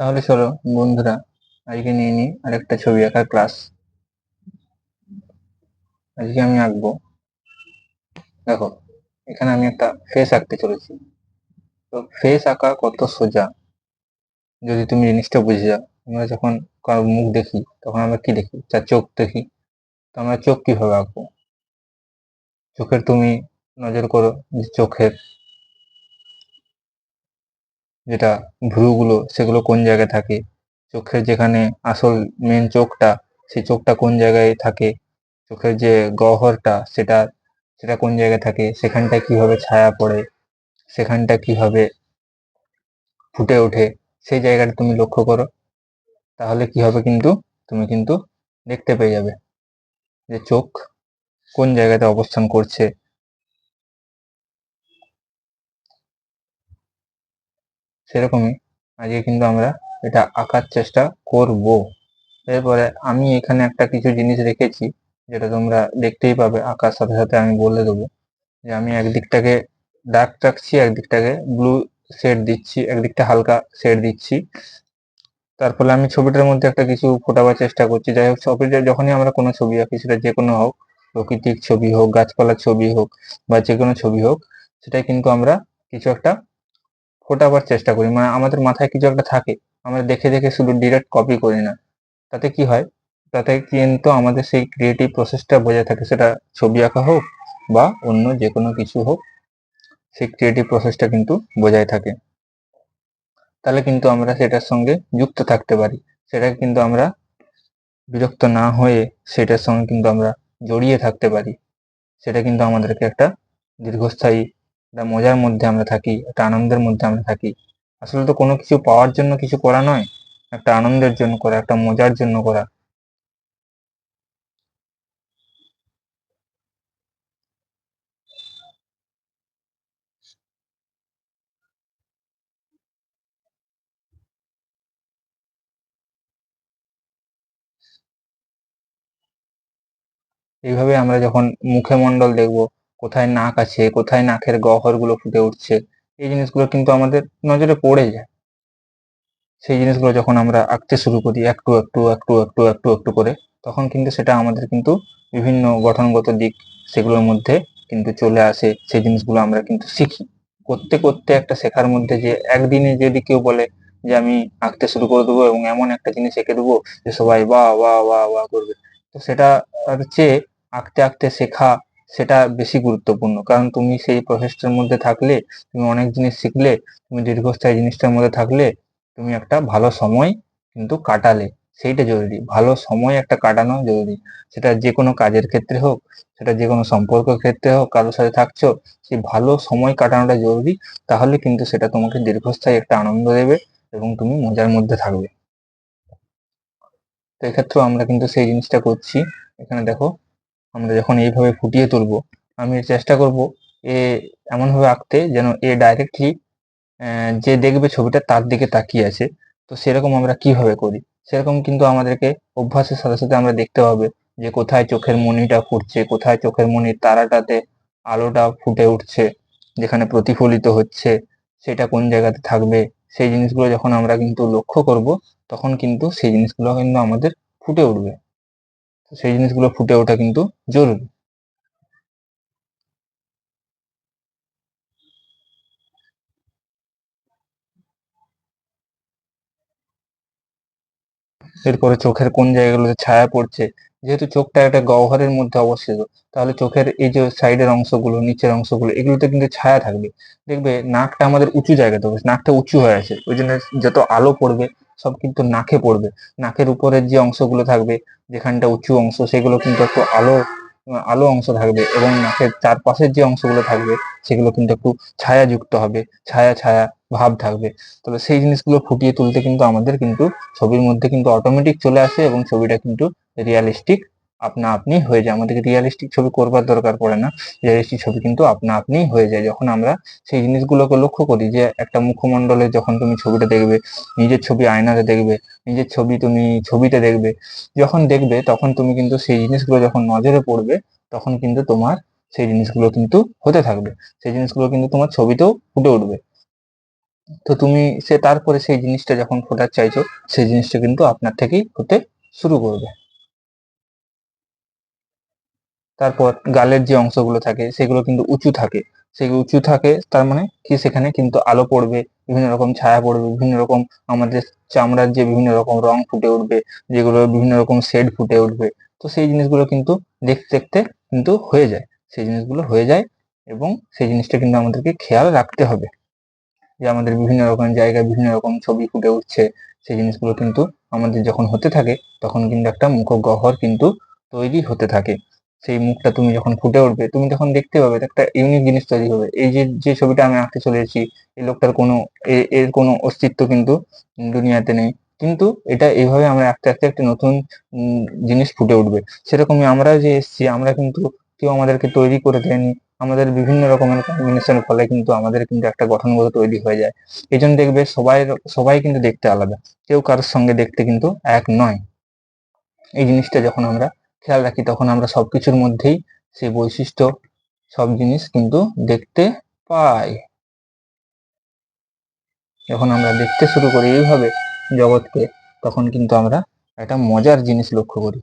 তাহলে চলো, বন্ধুরা, আজকে নিয়ে নিই আরেকটা ছবি আঁকার ক্লাস আজকে আমি আঁকবো। দেখো, এখানে আমি একটা ফেস আঁকতে চলেছি। তো ফেস আঁকা কত সোজা? যদি তুমি জিনিসটা বুঝে যাও, আমরা যখন কারোর মুখ দেখি, তখন আমরা কি দেখি? তার চোখ দেখি। তো আমরা চোখ কীভাবে আঁকবো? চোখের তুমি নজর করো যে চোখের যেটা ভ্রুগুলো সেগুলো কোন জায়গায় থাকে? চোখের যেখানে আসল মেন চোখটা, সেই চোখটা কোন জায়গায় থাকে? চোখের যে গহ্বরটা, সেটা সেটা কোন জায়গায় থাকে? সেখানটায় কীভাবে ছায়া পড়ে? সেখানটা কীভাবে ফুটে ওঠে? সেই জায়গাটা তুমি লক্ষ্য করো। তাহলে কি হবে কিন্তু? তুমি কিন্তু দেখতে পেয়ে যাবে যে চোখ কোন জায়গাতে অবস্থান করছে। সেরকমই। আজকে কিন্তু আমরা এটা আঁকার চেষ্টা করব। এরপরে আমি এখানে একটা কিছু জিনিস রেখেছি, যেটা তোমরা দেখতেই পাবে আঁকার সাথে সাথে আমি বলে দেবো। যে আমি একদিকটাকে ডার্ক রাখছি, একদিকটাকে ব্লু শেড দিচ্ছি, একদিকটা হালকা শেড দিচ্ছি। তার ফলে আমি ছবিটার মধ্যে একটা কিছু ফোটাবার চেষ্টা করছি। যাই হোক, ছবিটা যখনই আমরা কোনো ছবি আঁকি, সেটা যে কোনো হোক প্রকৃতিক ছবি হোক, গাছপালার ছবি হোক বা যে কোনো ছবি হোক, সেটাই কিন্তু আমরা কিছু একটা ফোটাবার চেষ্টা করি। মানে আমাদের মাথায় কিছু একটা থাকে, আমরা দেখে দেখে শুধু ডিরেক্ট কপি করি না। তাতে কি হয়? তাতে কিন্তু আমাদের সেই ক্রিয়েটিভ প্রসেসটা বোঝা থাকে, সেটা ছবি আঁকা হোক বা অন্য যে কোনো কিছু হোক, সেই ক্রিয়েটিভ প্রসেসটা কিন্তু বোঝাই থাকে। তাহলে কিন্তু আমরা সেটার সঙ্গে যুক্ত থাকতে পারি। সেটাকে কিন্তু আমরা বিরক্ত না হয়ে সেটার সঙ্গে কিন্তু আমরা জড়িয়ে থাকতে পারি। সেটা কিন্তু আমাদেরকে একটা দীর্ঘস্থায়ী একটা মজার মধ্যে আমরা থাকি, একটা আনন্দের মধ্যে আমরা থাকি। আসলে তো কোনো কিছু পাওয়ার জন্য কিছু করা নয়, একটা আনন্দের জন্য করা, একটা মজার জন্য করা। এইভাবে আমরা যখন মুখে মন্ডল দেখব কোথায় নাক আছে, কোথায় নাকের গহ্বরগুলো ফুটে উঠছে, এই জিনিসগুলো কিন্তু আমাদের নজরে পড়ে যায়। সেই জিনিসগুলো যখন আমরা আঁকতে শুরু করি একটু একটু একটু একটু একটু একটু করে, তখন কিন্তু সেটা আমাদের কিন্তু বিভিন্ন গঠনগত দিক সেগুলোর মধ্যে কিন্তু চলে আসে। সেই জিনিসগুলো আমরা কিন্তু শিখি। করতে করতে একটা শেখার মধ্যে যে একদিনে যদি কেউ বলে যে, আমি আঁকতে শুরু করে দেবো এবং এমন একটা জিনিস এঁকে দেবো যে সবাই বাহ বাহ বা বা করবে। তো সেটা চেয়ে আঁকতে আঁকতে শেখা সেটা বেশি গুরুত্বপূর্ণ। কারণ তুমি সেই প্রসেসটার মধ্যে থাকলে, তুমি অনেক জিনিস শিখলে, তুমি দীর্ঘস্থায়ী জিনিসটার মধ্যে থাকলে, তুমি একটা ভালো সময় কিন্তু কাটালে। সেইটা জরুরি। ভালো সময় একটা কাটানো জরুরি। সেটা যে কোনো কাজের ক্ষেত্রে হোক, সেটা যে কোনো সম্পর্কের ক্ষেত্রে হোক, কারোর সাথে থাকছো সেই ভালো সময় কাটানোটা জরুরি, তাহলে কিন্তু সেটা তোমাকে দীর্ঘস্থায়ী একটা আনন্দ দেবে এবং তুমি মজার মধ্যে থাকবে। তো এক্ষেত্রেও আমরা কিন্তু সেই জিনিসটা করছি। এখানে দেখো আমরা যখন এইভাবে ফুটিয়ে তুলবো, আমি চেষ্টা করব এ এমনভাবে আঁকতে যেন এ ডাইরেক্টলি যে দেখবে ছবিটা তার দিকে তাকিয়ে আছে। তো সেরকম আমরা কীভাবে করি? সেরকম কিন্তু আমাদেরকে অভ্যাসের সাথে সাথে আমরা দেখতে হবে যে কোথায় চোখের মণিটা ফুটছে, কোথায় চোখের মণির তারাটাতে আলোটা ফুটে উঠছে, যেখানে প্রতিফলিত হচ্ছে, সেটা কোন জায়গাতে থাকবে। সেই জিনিসগুলো যখন আমরা কিন্তু লক্ষ্য করব, তখন কিন্তু সেই জিনিসগুলো কিন্তু আমাদের ফুটে উঠবে। সেই জিনিসগুলো ফুটে ওঠা কিন্তু জরুরি। এরপরে চোখের কোন জায়গাগুলোতে ছায়া পড়ছে, যেহেতু চোখটা একটা গহ্বরের মধ্যে অবস্থিত, তাহলে চোখের এই যে সাইডের অংশগুলো, নিচের অংশগুলো, এগুলোতে কিন্তু ছায়া থাকবে। দেখবে নাকটা আমাদের উঁচু জায়গাতে, নাকটা উঁচু হয়ে আছে, ওই জন্য যত আলো পড়বে সব কিন্তু নাকে পড়বে। নাকের উপরের যে অংশগুলো থাকবে, যেখানটা উঁচু অংশ, সেগুলো কিন্তু একটু আলো আলো অংশ থাকবে এবং নাকের চারপাশের যে অংশগুলো থাকবে, সেগুলো কিন্তু একটু ছায়াযুক্ত হবে, ছায়া ছায়া ভাব থাকবে। তবে সেই জিনিসগুলো ফুটিয়ে তুলতে কিন্তু আমাদের কিন্তু ছবির মধ্যে কিন্তু অটোমেটিক চলে আসে এবং ছবিটা কিন্তু রিয়ালিস্টিক আপনা আপনি হয়ে যায়। আমাদেরকে রিয়ালিস্টিক ছবি করবার দরকার পড়ে না। রিয়ালিস্টিক ছবি কিন্তু আপনা আপনি হয়ে যায়। যখন আমরা সেই জিনিসগুলোকে লক্ষ্য করি যে একটা মুখমণ্ডলে যখন তুমি ছবিটা দেখবে, নিজের ছবি আয়নাতে দেখবে, নিজের ছবি তুমি ছবিতে দেখবে, যখন দেখবে তখন তুমি কিন্তু সেই জিনিসগুলো যখন নজরে পড়বে তখন কিন্তু তোমার সেই জিনিসগুলো কিন্তু হতে থাকবে। সেই জিনিসগুলো কিন্তু তোমার ছবিতেও ফুটে উঠবে। তো তুমি সে তারপরে সেই জিনিসটা যখন ফোটার চাইছো, সেই জিনিসটা কিন্তু আপনার থেকেই হতে শুরু করবে। তারপর গালের যে অংশগুলো থাকে, সেগুলো কিন্তু উঁচু থাকে। সেগুলো উঁচু থাকে, তার মানে কি সেখানে কিন্তু আলো পড়বে, বিভিন্ন রকম ছায়া পড়বে, বিভিন্ন রকম আমাদের চামড়ার যে বিভিন্ন রকম রং ফুটে উঠবে, যেগুলো বিভিন্ন রকম শেড ফুটে উঠবে। তো সেই জিনিসগুলো কিন্তু দেখতে দেখতে কিন্তু হয়ে যায়। সেই জিনিসগুলো হয়ে যায় এবং সেই জিনিসটা কিন্তু আমাদেরকে খেয়াল রাখতে হবে। যে আমাদের বিভিন্ন রকম জায়গায় বিভিন্ন রকম ছবি ফুটে উঠছে, সেই জিনিসগুলো কিন্তু আমাদের যখন হতে থাকে, তখন কিন্তু একটা মুখগহ্বর কিন্তু তৈরি হতে থাকে। সেই মুখটা তুমি যখন ফুটে উঠবে, তুমি যখন দেখতে পাবে একটা ইউনিক জিনিস তৈরি হবে। এই যে যে ছবিটা আমি আঁকতে চলে এসেছি, এই লোকটার কোনো এর কোনো অস্তিত্ব কিন্তু দুনিয়াতে নেই। কিন্তু এটা এইভাবে আমরা আস্তে আস্তে একটা নতুন জিনিস ফুটে উঠবে। সেরকমই আমরা যে এসেছি, আমরা কিন্তু কেউ আমাদেরকে তৈরি করে দেয়নি। আমাদের বিভিন্ন রকমের কম্বিনেশনের ফলে কিন্তু আমাদের কিন্তু একটা গঠনগত তৈরি হয়ে যায়। এই জন্য দেখবে সবাই সবাই কিন্তু দেখতে আলাদা। কেউ কারোর সঙ্গে দেখতে কিন্তু এক নয়। এই জিনিসটা যখন আমরা খেয়াল রাখি তখন আমরা সবকিছুর মধ্যেই সেই বৈশিষ্ট্য, সব জিনিস কিন্তু দেখতে পাই। যখন আমরা দেখতে শুরু করি এইভাবে জগৎকে, তখন কিন্তু আমরা একটা মজার জিনিস লক্ষ্য করি।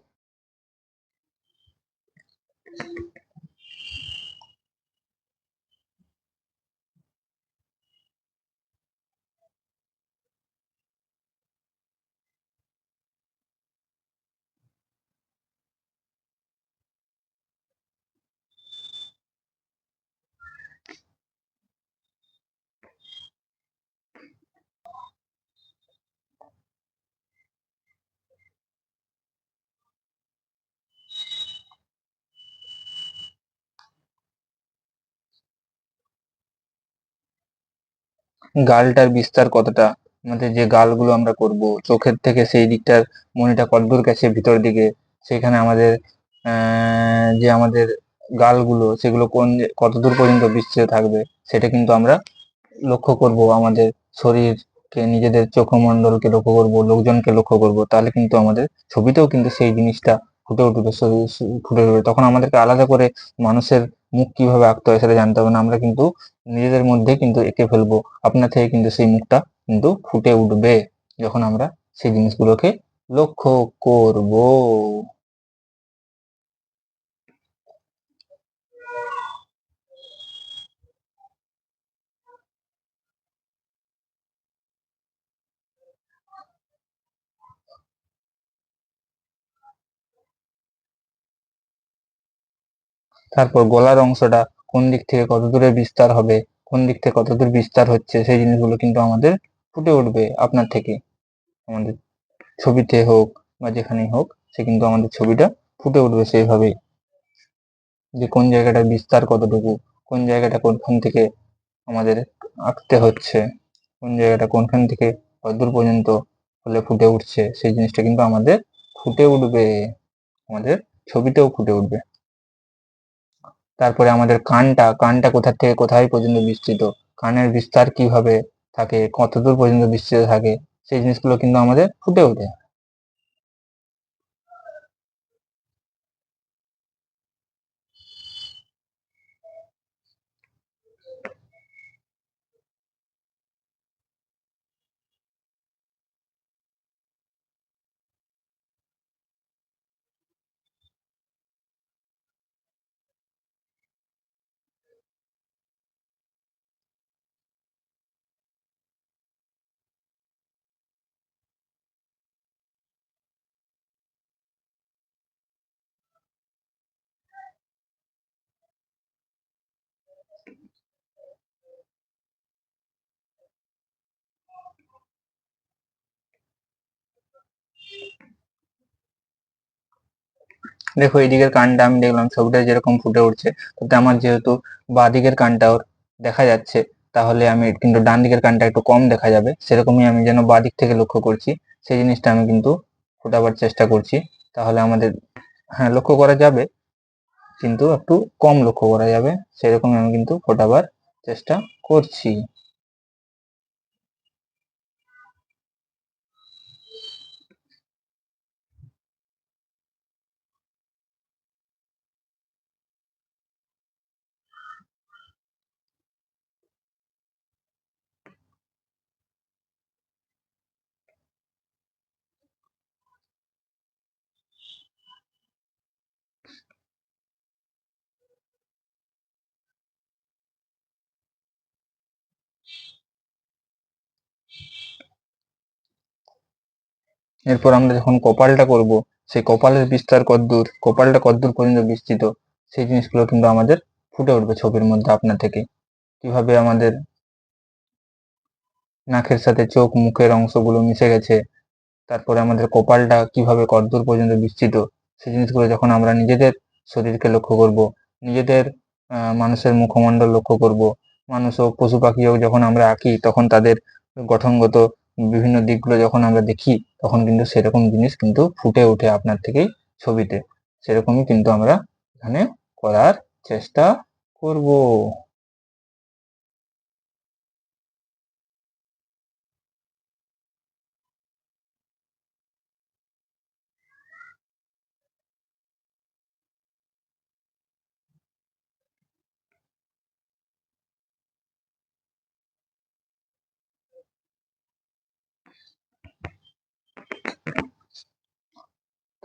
গালটার বিস্তার কতটা? আমাদের যে গালগুলো আমরা করব, চোখের থেকে সেই দিকটার মনিটা কতদূর গেছে ভিতর দিকে, সেখানে আমাদের যে আমাদের গালগুলো, সেগুলো কোন, কতদূর পর্যন্ত বিস্তৃত থাকবে, সেটা কিন্তু আমরা লক্ষ্য করব। আমাদের শরীরকে, নিজেদের চোখমণ্ডলকে লক্ষ্য করব, লোকজনকে লক্ষ্য করব, তাহলে কিন্তু আমাদের ছবিতেও কিন্তু সেই জিনিসটা ফুটে উঠবে ফুটে উঠবে। তখন আমাদেরকে আলাদা করে মানুষের মুখ কীভাবে আঁকতে হয় সেটা জানতে হবে না, আমরা কিন্তু নিজেদের মধ্যে কিন্তু এঁকে ফেলব। আপনার থেকে কিন্তু সেই মুখটা কিন্তু ফুটে উঠবে, যখন আমরা সেই জিনিসগুলোকে লক্ষ্য করব। তারপর গলার অংশটা কোন দিক থেকে কত দূরে বিস্তার হবে, কোন দিক থেকে কত দূর বিস্তার হচ্ছে, সেই জিনিসগুলো কিন্তু আমাদের ফুটে উঠবে আপনার থেকে। আমাদের ছবিতে হোক বা যেখানেই হোক, সে কিন্তু আমাদের ছবিটা ফুটে উঠবে সেইভাবেই। যে কোন জায়গাটা বিস্তার কতটুকু, কোন জায়গাটা কোনখান থেকে আমাদের আঁকতে হচ্ছে, কোন জায়গাটা কোনখান থেকে কতদূর পর্যন্ত হলে ফুটে উঠছে, সেই জিনিসটা কিন্তু আমাদের ফুটে উঠবে। আমাদের ছবিতেও ফুটে উঠবে। তারপরে আমাদের কানটা কানটা কোথা থেকে কোথায় পর্যন্ত বিস্তৃত? কানের বিস্তার কীভাবে থাকে? কতদূর পর্যন্ত বিস্তৃত থাকে? সেই জিনিসগুলো কিন্তু আমাদের ফুটে ওঠে। দেখো এইদিকের কানটা আমি দেখলাম, ছবিটা যেরকম ফুটে উঠছে, তাতে আমার যেহেতু বাঁ দিকের কানটাও দেখা যাচ্ছে, তাহলে আমি কিন্তু ডান দিকের কানটা একটু কম দেখা যাবে, সেরকমই আমি যেন বাঁ দিক থেকে লক্ষ্য করছি, সেই জিনিসটা আমি কিন্তু ফোটাবার চেষ্টা করছি, তাহলে আমাদের হ্যাঁ লক্ষ্য করা যাবে, কিন্তু একটু কম লক্ষ্য করা যাবে সেরকম আমি কিন্তু ফোটাবার চেষ্টা করছি। এরপর আমরা যখন কপালটা করব, সেই কপালের বিস্তার কদ্দূর, কপালটা কদ্দূর পর্যন্ত বিস্তৃত, সেই জিনিসগুলো কিন্তু আমাদের ফুটে উঠবে ছবির মধ্যে আপনার থেকে। কীভাবে আমাদের নাকের সাথে চোখ, মুখের অংশগুলো মিশে গেছে, তারপরে আমাদের কপালটা কীভাবে কদ্দূর পর্যন্ত বিস্তৃত, সেই জিনিসগুলো যখন আমরা নিজেদের শরীরকে লক্ষ্য করব, নিজেদের মানুষের মুখমণ্ডল লক্ষ্য করব, মানুষ হোক, পশু পাখি হোক, যখন আমরা আঁকি, তখন তাদের গঠনগত বিভিন্ন দিকগুলো যখন আমরা দেখি, তখন কিন্তু সেরকম জিনিস কিন্তু ফুটে ওঠে আপনার থেকেই ছবিতে। সেরকমই কিন্তু আমরা এখানে করার চেষ্টা করব।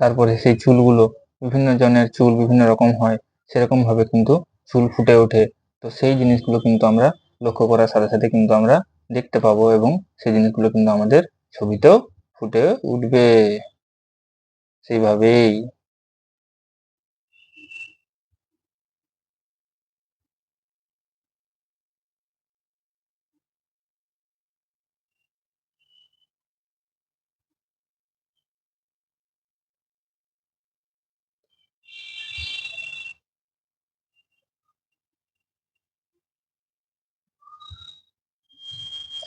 তারপরে সেই চুলগুলো বিভিন্ন জনের চুল বিভিন্ন রকম হয়, সেরকম ভাবে কিন্তু চুল ফুটে ওঠে। তো সেই জিনিসগুলো কিন্তু আমরা লক্ষ্য করার সাথে সাথে কিন্তু আমরা দেখতে পাবো এবং সেই জিনিসগুলো কিন্তু আমাদের ছবিতেও ফুটে উঠবে। সেইভাবেই।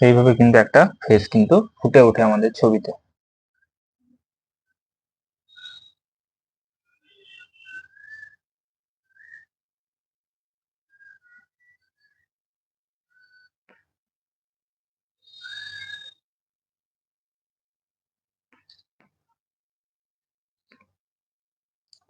সেইভাবে কিন্তু একটা ফেস কিন্তু ফুটে ওঠে আমাদের ছবিতে।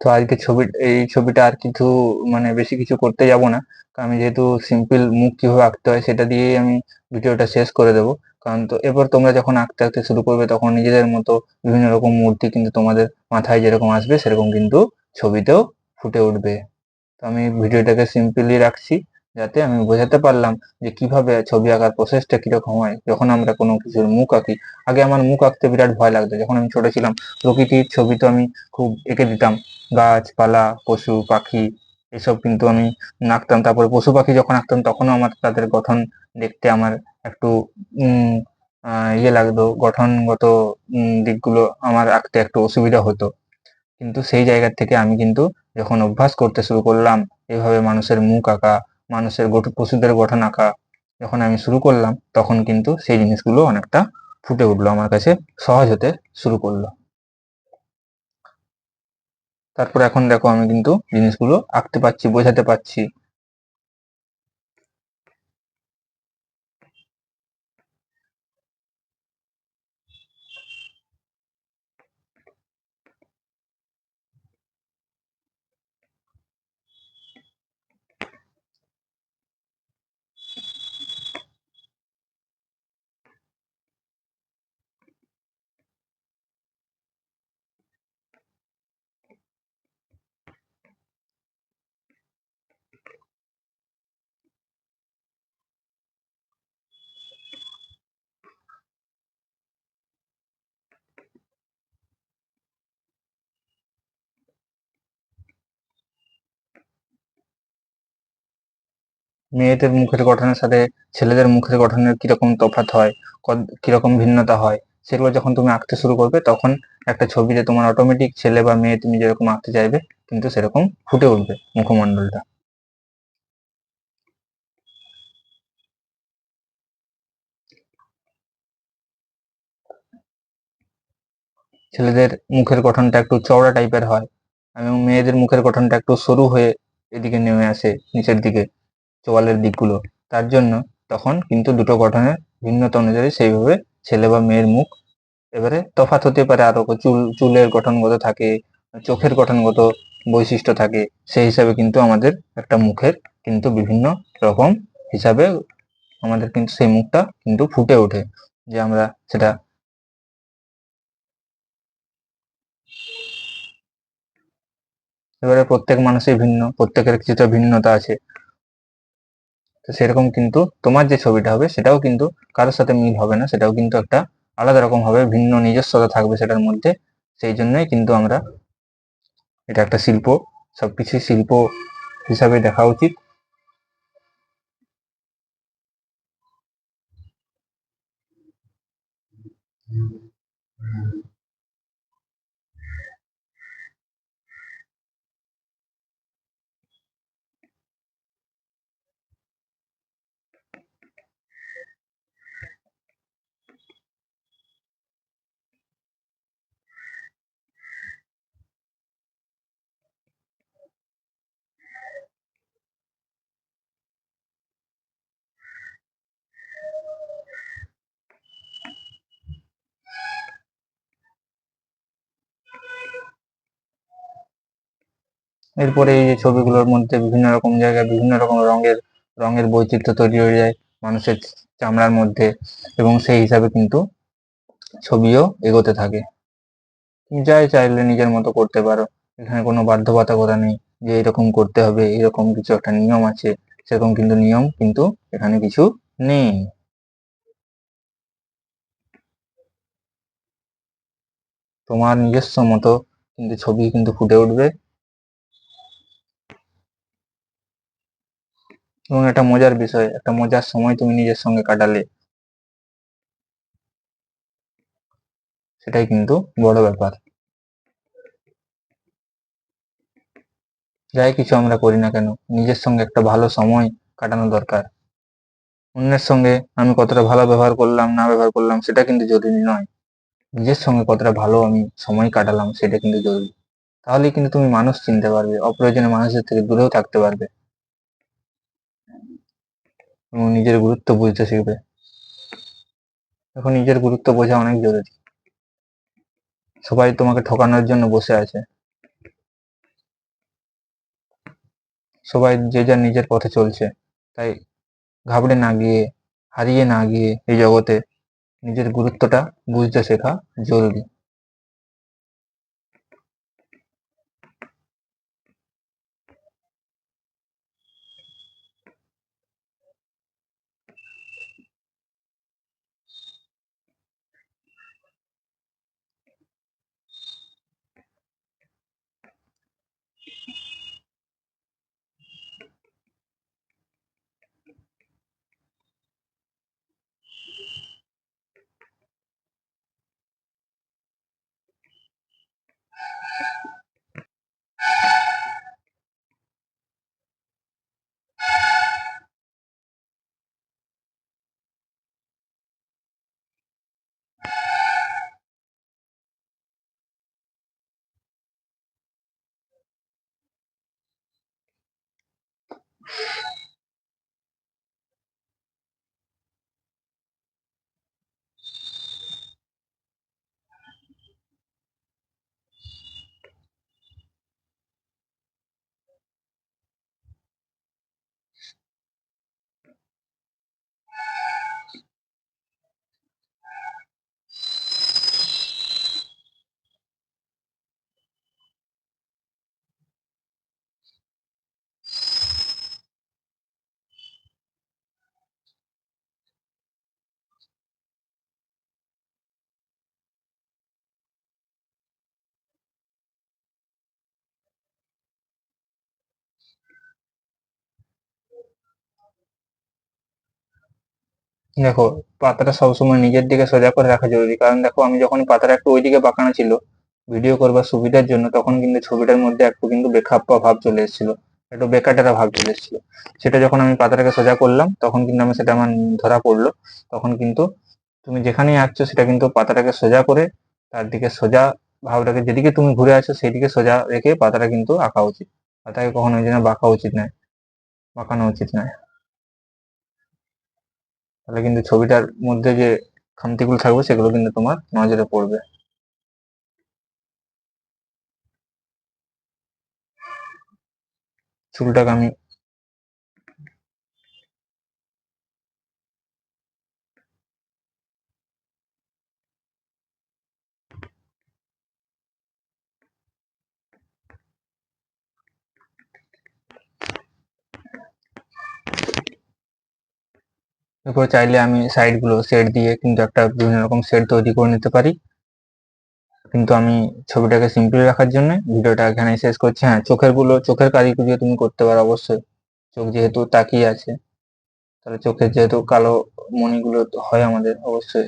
তো আজকে ছবি, এই ছবিটা আর কিছু মানে বেশি কিছু করতে যাব না। কারণ আমি যেহেতু সিম্পল মুখ কীভাবে আঁকতে হয় সেটা দিয়েই আমি ভিডিওটা শেষ করে দেবো। কারণ তো, এরপর তোমরা যখন আঁকতে আঁকতে শুরু করবে তখন নিজেদের মতো বিভিন্ন রকম মূর্তি কিন্তু তোমাদের মাথায় যেরকম আসবে সেরকম কিন্তু ছবিতেও ফুটে উঠবে। তো আমি ভিডিওটাকে সিম্পলি রাখছি। যাতে আমি বোঝাতে পারলাম যে কীভাবে ছবি আঁকার প্রসেসটা কীরকম হয়। যখন আমরা কোনো কিছুর মুখ আঁকি, আগে আমার মুখ আঁকতে বিরাট ভয় লাগতো। যখন আমি ছোট ছিলাম, প্রকৃতির ছবি তো আমি খুব এঁকে দিতাম। গাছপালা, পশু, পাখি, এসব কিন্তু আমি আঁকতাম তারপরে পশু পাখি যখন আঁকতাম, তখনও আমার তাদের গঠন দেখতে আমার একটু ইয়ে লাগতো। গঠনগত দিকগুলো আমার আঁকতে একটু অসুবিধা হতো। কিন্তু সেই জায়গা থেকে আমি কিন্তু যখন অভ্যাস করতে শুরু করলাম, এভাবে মানুষের মুখ আঁকা মানুষের গঠন, পশুদের গঠন আঁকা যখন আমি শুরু করলাম, তখন কিন্তু সেই জিনিসগুলো অনেকটা ফুটে উঠল, আমার কাছে সহজ হতে শুরু করল। তারপর এখন দেখো আমি কিন্তু জিনিসগুলো আঁকতে পারছি, বোঝাতে পারছি। মেয়েদের মুখের গঠনের সাথে ছেলেদের মুখের গঠনের কীরকম তফাৎ হয় কীরকম ভিন্নতা হয়, সেগুলো যখন তুমি আঁকতে শুরু করবে, তখন একটা ছবিতে তোমার অটোমেটিক ছেলে বা মেয়ে তুমি যেরকম আঁকতে চাইবে, কিন্তু সেরকম ফুটে উঠবে মুখমণ্ডলটা। ছেলেদের মুখের গঠনটা একটু চওড়া টাইপের হয় এবং মেয়েদের মুখের গঠনটা একটু সরু হয়ে এদিকে নেমে আসে, নিচের দিকে। চোয়ালের দিকগুলো। তার জন্য তখন কিন্তু দুটো গঠনের ভিন্নতা অনুযায়ী সেইভাবে ছেলে বা মেয়ের মুখ এবারে তফাৎ হতে পারে। আরও চুল, চুলের গঠনগত থাকে, চোখের গঠনগত বৈশিষ্ট্য থাকে, সেই হিসাবে কিন্তু আমাদের একটা মুখের কিন্তু বিভিন্ন রকম হিসাবে আমাদের কিন্তু সেই মুখটা কিন্তু ফুটে ওঠে যে আমরা সেটা এবারে প্রত্যেক মানুষই ভিন্ন, প্রত্যেকের কিছুটা ভিন্নতা আছে। তো সেরকম কিন্তু তোমার যে ছবিটা হবে, সেটাও কিন্তু কারোর সাথে মিল হবে না। সেটাও কিন্তু একটা আলাদা রকম হবে, ভিন্ন নিজস্বতা থাকবে সেটার মধ্যে। সেই জন্যই কিন্তু আমরা এটা একটা শিল্প সবকিছু শিল্প হিসাবে দেখা উচিত। এরপরে এই যে ছবিগুলোর মধ্যে বিভিন্ন রকম জায়গায় বিভিন্ন রকম রঙের রঙের বৈচিত্র্য তৈরি হয়ে যায় মানুষের চামড়ার মধ্যে এবং সেই হিসাবে কিন্তু ছবিও এগোতে থাকে। তুমি যাই চাইলে নিজের মতো করতে পারো। এখানে কোনো বাধ্যবাধকতা নেই যে এরকম করতে হবে, এরকম কিছু একটা নিয়ম আছে, সেরকম কিন্তু নিয়ম কিন্তু এখানে কিছু নেই। তোমার নিজস্ব মতো কিন্তু ছবি কিন্তু ফুটে উঠবে। এবং একটা মজার বিষয়, একটা মজার সময় তুমি নিজের সঙ্গে কাটালে। সেটাই কিন্তু বড় ব্যাপার। যাই কিছু আমরা করি না কেন, নিজের সঙ্গে একটা ভালো সময় কাটানো দরকার। অন্যের সঙ্গে আমি কতটা ভালো ব্যবহার করলাম, না ব্যবহার করলাম, সেটা কিন্তু জরুরি নয়। নিজের সঙ্গে কতটা ভালো আমি সময় কাটালাম, সেটা কিন্তু জরুরি। তাহলেই কিন্তু তুমি মানুষ চিনতে পারবে, অপ্রয়োজনে মানুষের থেকে দূরেও থাকতে পারবে। এবং নিজের গুরুত্ব বুঝতে শিখবে। এখন নিজের গুরুত্ব বোঝা অনেক জরুরি। সবাই তোমাকে ঠকানোর জন্য বসে আছে। সবাই যে যার নিজের পথে চলছে, তাই ঘাবড়ে না গিয়ে, হারিয়ে না গিয়ে এই জগতে নিজের গুরুত্বটা বুঝতে শেখা জরুরি। দেখো, পাতাটা সবসময় নিজের দিকে সোজা করে রাখা জরুরি। কারণ দেখো, আমি যখন পাতাটা একটু ওইদিকে বাঁকানো ছিল ভিডিও করবার সুবিধার জন্য, তখন কিন্তু ছবিটার মধ্যে একটু কিন্তু বেখাপ্পা ভাব চলে এসেছিল, একটু বেকাটেরা ভাব চলে এসেছিল। সেটা যখন আমি পাতাটাকে সোজা করলাম, তখন কিন্তু আমি সেটা আমার ধরা পড়ল। তখন কিন্তু তুমি যেখানেই আঁকছো, সেটা কিন্তু পাতাটাকে সোজা করে, তার দিকে সোজা ভাবটাকে, যেদিকে তুমি ঘুরে আছো সেদিকে সোজা রেখে পাতাটা কিন্তু আঁকা উচিত। পাতাকে কখনো জন্য বাঁকা উচিত নয়, বাঁকানো উচিত নয়। তাহলে কিন্তু ছবিটার মধ্যে যে খামতিগুলো থাকবে সেগুলো কিন্তু তোমার নজরে পড়বে। চুলটাকে আমি এরপর চাইলে আমি সাইডগুলো শেড দিয়ে কিন্তু একটা বিভিন্ন রকম শেড তৈরি করে নিতে পারি। কিন্তু আমি ছবিটাকে সিম্পল রাখার জন্য ভিডিওটা এখানে শেষ করছি। হ্যাঁ চোখেরগুলো, চোখের কারিগরিও তুমি করতে পারো অবশ্যই। চোখ যেহেতু তাকিয়ে আছে, তাহলে চোখের যেহেতু কালো মণিগুলো হয় আমাদের অবশ্যই।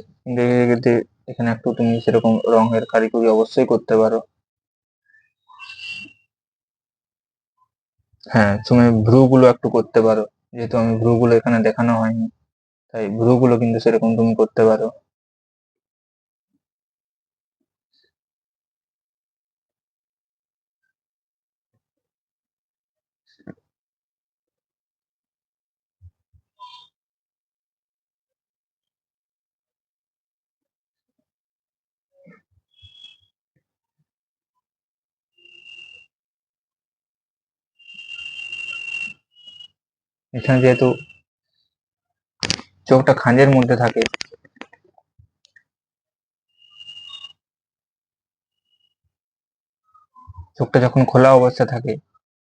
এক্ষেত্রে এখানে একটু তুমি সেরকম রঙের কারিগরি অবশ্যই করতে পারো। হ্যাঁ তুমি ভ্রু গুলো একটু করতে পারো। যেহেতু আমি ভ্রু গুলো এখানে দেখানো হয়নি। তাই ভ্রু গুলো কিন্তু সেরকম তুমি করতে পারো। এখানে যেহেতু চোখটা খাঁজের মধ্যে থাকে। চোখটা যখন খোলা অবস্থায় থাকে,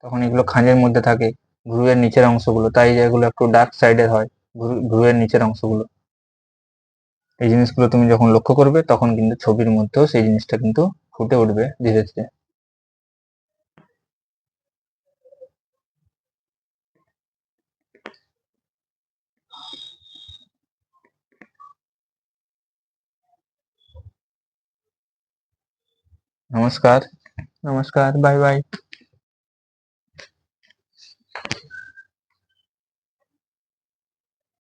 তখন এগুলো খাঁজের মধ্যে থাকে, ভ্রুয়ের নিচের অংশগুলো। তাই এগুলো একটু ডার্ক সাইডের হয়, ভ্রু- ভ্রুয়ের নিচের অংশগুলো। এই জিনিসগুলো তুমি যখন লক্ষ্য করবে, তখন কিন্তু ছবির মধ্যেও সেই জিনিসটা কিন্তু ফুটে উঠবে ধীরে ধীরে। नमस्कार नमस्कार बाय बाय